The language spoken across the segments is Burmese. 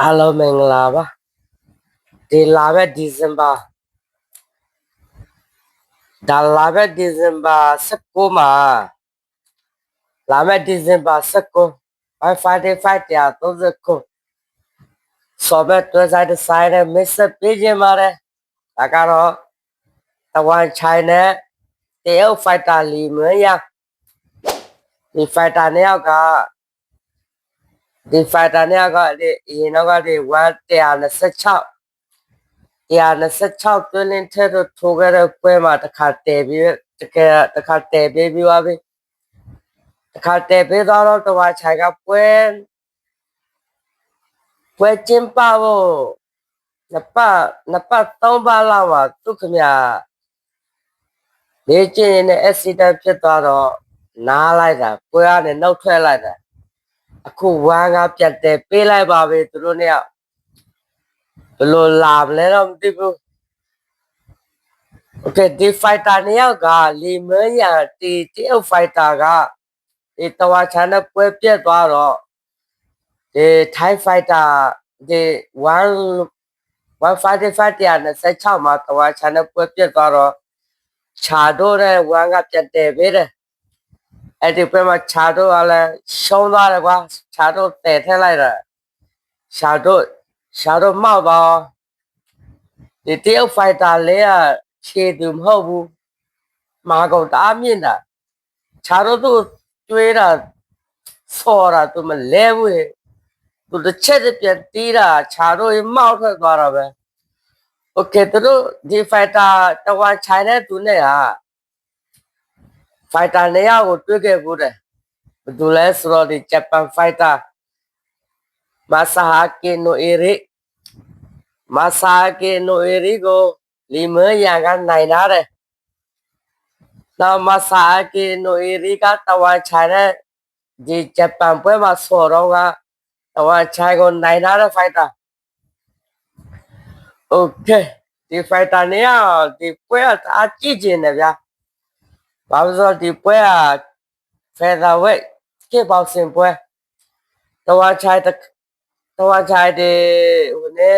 အားလုံးမင်္ဂလာပါဒီလာမယ့်ဒီဇင်ဘာဒါလာမယ့်ဒီဇင်ဘာ19မှာလာမယ့်ဒီဇင်ဘာ19 Wi-Fi 5တရား39ဆော်ဘက်တွဲဆိုင်တဲ့ဆိုင်နဲ့မစ္စပေးခြင်းပါတယ်ဒါကတော့တဝန်ချိုင်နဲ့တရုတ်ဖိုက်တာလီမွေးရဒီဖိုက်တာနှစ်ယောက်က ဒီဖိုင်တာနဲ့ကဒီအရင်တော့ကဒီ126 126တွင်းလင်းထဲတော့ထိုးခဲ့တဲ့ပွဲမှာတစ်ခါတည်ပြီးတကယ်တစ်ခါတည်ပြီးပြီးသွားပြီတစ်ခါတည်ပြီးတော့တော့ဝါချိုင်ကပွဲပွဲကျင်းပဖို့နှစ်ပတ်နှစ်ပတ်သုံးပတ်လောက်မှာသူခမလေ့ကျင့်နေတဲ့ accident ဖြစ်သွားတော့နားလိုက်တာပွဲကနေနှုတ်ထွက်လိုက်တာ အခုဝမ်းကပြတ်တယ်ပေးလိုက်ပါပဲသူတို့เนี่ยဘယ်လိုလာမလဲတော့မသိဘူးโอเคဒီဖိုက်တာနှစ်ယောက်ကလီမန်ရတီတရုတ်ဖိုက်တာကဒီတဝါချန်နဲ့ပွဲပြတ်သွားတော့ဒီထိုင်းဖိုက်တာဒီ1 155တရားနဲ့16မှာတဝါချန်နဲ့ပွဲပြတ်သွားတော့ခြာတော့တဲ့ဝမ်းကပြတ်တယ်ပဲတဲ့ အဲ့ဒီဘက်မှာခြာတော့ကလည်းရှုံးသွားတယ်ကွာခြာတော့တည်ထက်လိုက်တာခြာတော့ခြာတော့မောက်သွားဒီတရုတ်ဖိုက်တာလေးကခြေသူမဟုတ်ဘူးမာကုန်တအားမြင့်တာခြာတော့သူကျွေးတာဆော်တာသူမလဲဘူးသူတစ်ချက်တည်းပြန်တီးတာခြာတော့မောက်ထွက်သွားတာပဲโอเคသူတို့ဒီဖိုက်တာတဝမ်ချိုင်တဲ့သူနဲ့ဟာ ဖိုက်တာနှစ်ယောက်ကိုတွေ့ခဲ့ဘူးတယ်ဘယ်သူလဲဆိုတော့ဒီဂျပန်ဖိုက်တာမဆာဟာကေနိုအီရီမဆာကေနိုအီရီကိုလီမန်ရန်ကနိုင်လာတယ်နောက်မဆာကေနိုအီရီကတဝန်ချိုင်တဲ့ဒီဂျပန်ပွဲမှာဆော်တော့ကတဝန်ချိုင်ကိုနိုင်လာတဲ့ဖိုက်တာโอเคဒီဖိုက်တာနေရဒီပွဲကအားကြည့်ကျင်တယ်ဗျာ ဘာလို့ဆိုတော့ဒီပွဲက featherweight ကိဘောက်စင်ပွဲတဝါချိုင်တဝါချိုင်ဒီဟိုနေ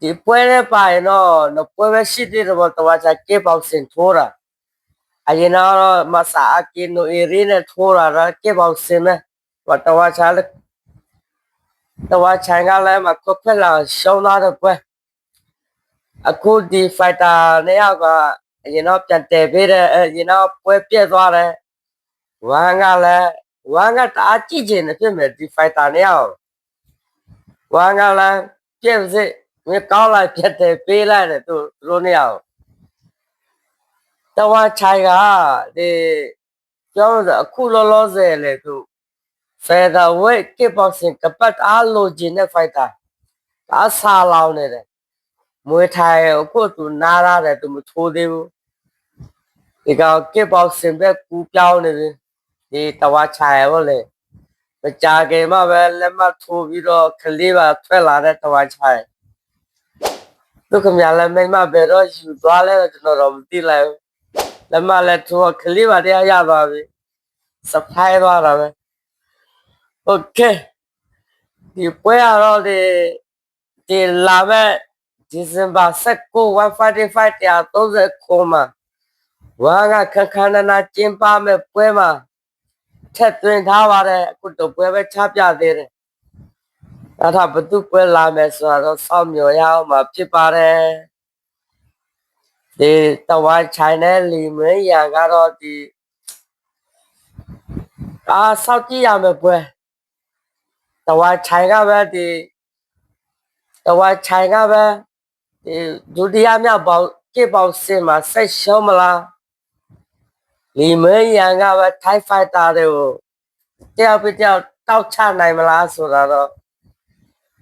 ဒီပွဲနဲ့ပါရင်တော့နပွဲပဲရှိသေးတယ်ပေါ့တဝါချိုင်ကိဘောက်စင်ထိုးတာအရင်တော့မဆာအကင်နိုအီရီနဲ့ထိုးတာကကိဘောက်စင်နဲ့ဘာတဝါချိုင်တဝါချိုင်ကလည်းမကွက်ဖက်လာရှုံးလာတဲ့ပွဲအခုဒီ fighter နဲ့ယောက်က အရင်တော့ပြန်တည်ပေးတယ်အရင်တော့ပွဲပြက်သွားတယ်ဝမ်းကလည်းဝမ်းကတအားကြည့်ကျင်နေဖြစ်မယ်ဒီ fighter နဲ့ယောက်ဝမ်းကလည်းပြက်စစ်မင်းကောင်းလိုက်ပြက်တယ်ပေးလိုက်တယ်သူတို့နဲ့ယောက်တဝါချိုင်ကဒီပြောလို့အခုလောလောဆယ်လေသူ featherweight kickboxing ကပတ်အားလိုချင်တဲ့ fighter ဒါဆာလောင်းနေတယ်မွေးထိုင်အခုသူနားရတယ်သူမထိုးသေးဘူး ဒီကောင်ကစ်ဘောက်ဆင်ဘက်ကူပြောင်းနေပြီဒီတဝါချာရပေါ့လေမကြခင်မှပဲလက်မထိုးပြီးတော့ကလေးပါထွက်လာတဲ့တဝါချာရသူကမြလည်းမိမဘယ်တော့ယူသွားလဲကျွန်တော်တော့မသိလိုက်ဘူးလက်မလည်းထိုးကလေးပါတရားရသွားပြီစဖိုင်းသွားတာပဲโอเคဒီပွဲရတော့ဒီဒီလာမဲ့ဒီဇင်ဘာ19 155တရား39မှာ ဝါကခက်ခဏနာကျင်းပမဲ့ပွဲမှာထက်သွင်းထားပါတယ်အခုတော့ပွဲပဲချပြသေးတယ်အဲ့ဒါဘသူပွဲလာမယ်ဆိုတော့စောင့်မျှော်ရအောင်မှာဖြစ်ပါတယ်ဒီတဝါချိုင်နယ်လီမင်းရန်ကတော့ဒီအာစောင့်ကြည့်ရမယ်ပွဲတဝါချိုင်ကပဲဒီတဝါချိုင်ကပဲဒီဒုတိယမြောက်ပေါင်းကိပေါင်းစင်မှာဆက်ရှုံးမလား လီမင်းရန်ကပဲထိုင်းဖိုက်တာတွေကိုတယောက်ပြတယောက်တောက်ချနိုင်မလားဆိုတာတော့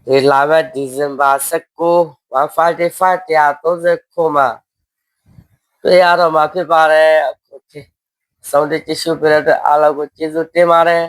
ဒီလာမယ့်ဒီဇင်ဘာ19 155တရား39မှာတွေ့ရတော့မှာဖြစ်ပါတယ်โอเคဆုံးတဲ့ကြည့်ရှုပြတဲ့အားလုံးကိုကျေးဇူးတင်ပါတယ်